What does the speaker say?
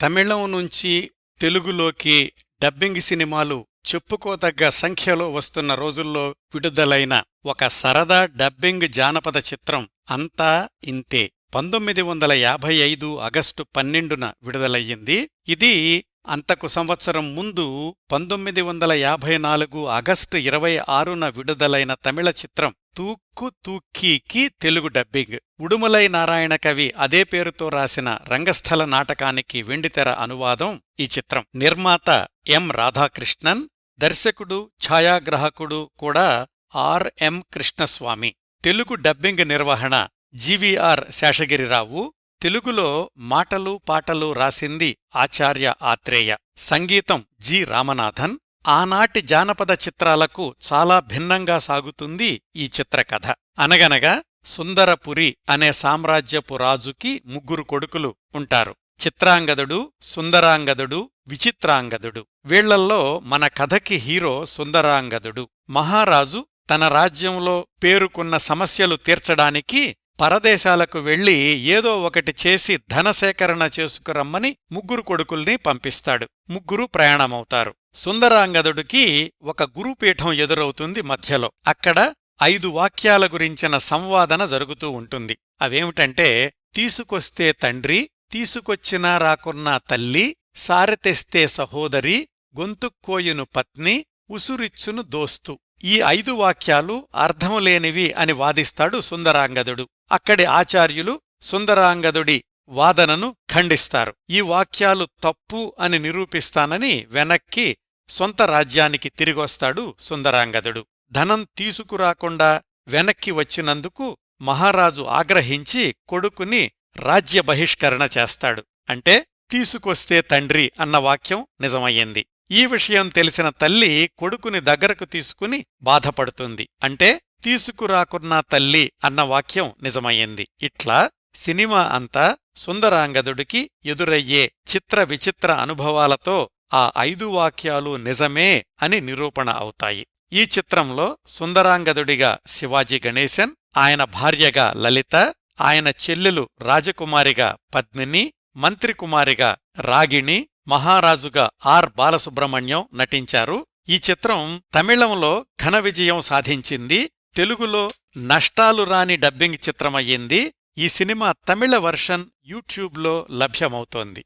తమిళం నుంచి తెలుగులోకి డబ్బింగ్ సినిమాలు చెప్పుకోదగ్గ సంఖ్యలో వస్తున్న రోజుల్లో విడుదలైన ఒక సరదా డబ్బింగ్ జానపద చిత్రం అంతా ఇంతే. పంతొమ్మిది వందల యాభై ఐదు ఆగస్టు పన్నెండున విడుదలయ్యింది. ఇది అంతకు సంవత్సరం ముందు పంతొమ్మిది వందల యాభై నాలుగు ఆగస్టు ఇరవై ఆరున విడుదలైన తమిళ చిత్రం. తూక్కు తూక్కీకి తెలుగు డబ్బింగ్. ఉడుమలై నారాయణ కవి అదే పేరుతో రాసిన రంగస్థల నాటకానికి వెండితెర అనువాదం ఈ చిత్రం. నిర్మాత ఎం రాధాకృష్ణన్ దర్శకుడు ఛాయాగ్రాహకుడు కూడా ఆర్ఎం కృష్ణస్వామి. తెలుగు డబ్బింగ్ నిర్వహణ జీవీఆర్ శేషగిరిరావు. తెలుగులో మాటలు పాటలు రాసింది ఆచార్య ఆత్రేయ. సంగీతం జి రామనాథన్. ఆనాటి జానపద చిత్రాలకు చాలా భిన్నంగా సాగుతుంది ఈ చిత్రకథ. అనగనగా సుందరపురి అనే సామ్రాజ్యపు రాజుకి ముగ్గురు కొడుకులు ఉంటారు. చిత్రాంగదుడు సుందరాంగదుడు విచిత్రాంగదుడు. వీళ్ళల్లో మన కథకి హీరో సుందరాంగదుడు. మహారాజు తన రాజ్యంలో పేరుకున్న సమస్యలు తీర్చడానికి పరదేశాలకు వెళ్ళి ఏదో ఒకటి చేసి ధనసేకరణ చేసుకురమ్మని ముగ్గురు కొడుకుల్ని పంపిస్తాడు. ముగ్గురు ప్రయాణమవుతారు. సుందరాంగదుడికి ఒక గురుపీఠం ఎదురవుతుంది మధ్యలో. అక్కడ ఐదు వాక్యాల గురించిన సంవాదన జరుగుతూ ఉంటుంది. అవేమిటంటే తీసుకొస్తే తండ్రి తీసుకొచ్చినా రాకున్నా తల్లి సారెతెస్తే సహోదరి గొంతుక్కోయును పత్ని ఉసురిచ్చును దోస్తు. ఈ ఐదు వాక్యాలు అర్థం లేనివి అని వాదిస్తాడు సుందరాంగదుడు. అక్కడి ఆచార్యులు సుందరాంగదుడి వాదనను ఖండిస్తారు. ఈ వాక్యాలు తప్పు అని నిరూపిస్తానని వెనక్కి సొంత రాజ్యానికి తిరిగొస్తాడు సుందరాంగదుడు. ధనం తీసుకురాకుండా వెనక్కి వచ్చినందుకు మహారాజు ఆగ్రహించి కొడుకుని రాజ్య బహిష్కరణ చేస్తాడు. అంటే తీసుకొస్తే తండ్రి అన్న వాక్యం నిజమయ్యింది. ఈ విషయం తెలిసిన తల్లి కొడుకుని దగ్గరకు తీసుకుని బాధపడుతుంది. అంటే తీసుకురాకున్నా తల్లి అన్న వాక్యం నిజమయ్యింది. ఇట్లా సినిమా అంతా సుందరాంగదుడికి ఎదురయ్యే చిత్ర విచిత్ర అనుభవాలతో ఆ ఐదు వాక్యాలు నిజమే అని నిరూపణ అవుతాయి. ఈ చిత్రంలో సుందరాంగదుడిగా శివాజీ గణేశన్ ఆయన భార్యగా లలిత ఆయన చెల్లెలు రాజకుమారిగా పద్మిని మంత్రికుమారిగా రాగిణి మహారాజుగా ఆర్ బాలసుబ్రహ్మణ్యం నటించారు. ఈ చిత్రం తమిళంలో ఘన విజయం సాధించింది. తెలుగులో నష్టాలు రాని డబ్బింగ్ చిత్రమయ్యింది. ఈ సినిమా తమిళ వర్షన్ యూట్యూబ్లో లభ్యమవుతోంది.